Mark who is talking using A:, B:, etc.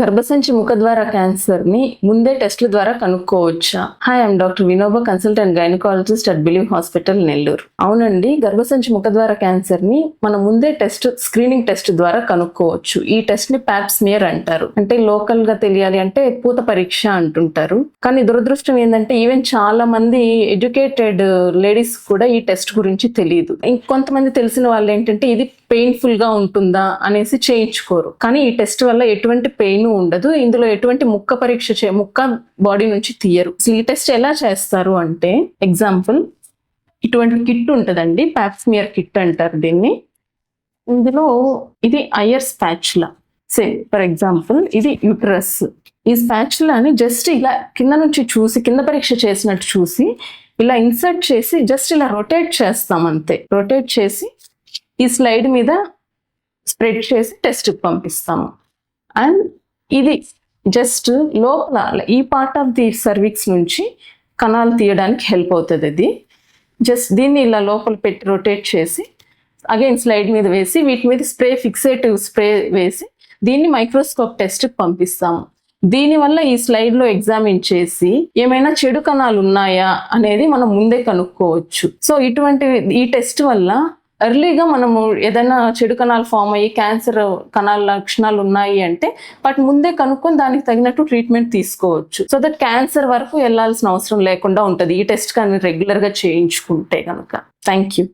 A: గర్భసంచి ముఖద్వార క్యాన్సర్ని ముందే టెస్ట్ల ద్వారా కనుక్కోవచ్చా? Hi I'm doctor Vinoba consultant gynaecologist at Believe hospital Nellore అవునండి గర్భసంచి ముఖద్వార క్యాన్సర్ని మనం ముందే టెస్ట్ స్క్రీనింగ్ టెస్ట్ ద్వారా కనుక్కోవచ్చు. ఈ టెస్ట్ని ప్యాప్స్మియర్ అంటారు. అంటే లోకల్గా తెలియాలి అంటే పూత పరీక్ష అంటుంటారు. కానీ దురదృష్టం ఏంటంటే ఈవెన్ చాలా మంది ఎడ్యుకేటెడ్ లేడీస్ కూడా ఈ టెస్ట్ గురించి తెలియదు ఇంకొంతమంది తెలిసిన వాళ్ళు ఏంటంటే ఇది పెయిన్ఫుల్గా ఉంటుందా అనేసి చేయించుకోరు. కానీ ఈ టెస్ట్ వల్ల ఎటువంటి పెయిన్ ఉండదు. ఇందులో ఎటువంటి ముక్క పరీక్ష చే ముక్క బాడీ నుంచి తీయరు. స్లీ టెస్ట్ ఎలా చేస్తారు అంటే ఎగ్జాంపుల్ ఇటువంటి కిట్ ఉంటుందండి ప్యాప్స్మియర్ కిట్ అంటారు దీన్ని. ఇందులో ఇది Ayre spatula. Say for example ఇది యూట్రస్. ఈ స్పాచ్లాని జస్ట్ ఇలా కింద నుంచి చూసి కింద పరీక్ష చేసినట్టు చూసి ఇలా ఇన్సర్ట్ చేసి జస్ట్ ఇలా రొటేట్ చేస్తాం అంతే. రొటేట్ చేసి ఈ స్లైడ్ మీద స్ప్రెడ్ చేసి టెస్ట్ పంపిస్తాము. అండ్ ఇది జస్ట్ లోపల ఈ పార్ట్ ఆఫ్ ది సర్వీక్స్ నుంచి కణాలు తీయడానికి హెల్ప్ అవుతుంది అది జస్ట్ దీన్ని ఇలా లోపల పెట్టి రొటేట్ చేసి అగైన్ స్లైడ్ మీద వేసి వీటి మీద స్ప్రే ఫిక్సేటివ్ స్ప్రే వేసి దీన్ని మైక్రోస్కోప్ టెస్ట్కి పంపిస్తాము. దీనివల్ల ఈ స్లైడ్లో ఎగ్జామిన్ చేసి ఏమైనా చెడు కణాలు ఉన్నాయా అనేది మనం ముందే కనుక్కోవచ్చు. సో ఇటువంటి ఈ టెస్ట్ వల్ల ఎర్లీగా మనము ఏదైనా చెడు కణాలు ఫామ్ అయ్యి క్యాన్సర్ కణాల లక్షణాలు ఉన్నాయి అంటే వాటి ముందే కనుక్కొని దానికి తగినట్టు ట్రీట్మెంట్ తీసుకోవచ్చు. సో దట్ క్యాన్సర్ వరకు వెళ్ళాల్సిన అవసరం లేకుండా ఉంటుంది. ఈ టెస్ట్ కానీ రెగ్యులర్గా చేయించుకుంటే కనుక. Thank you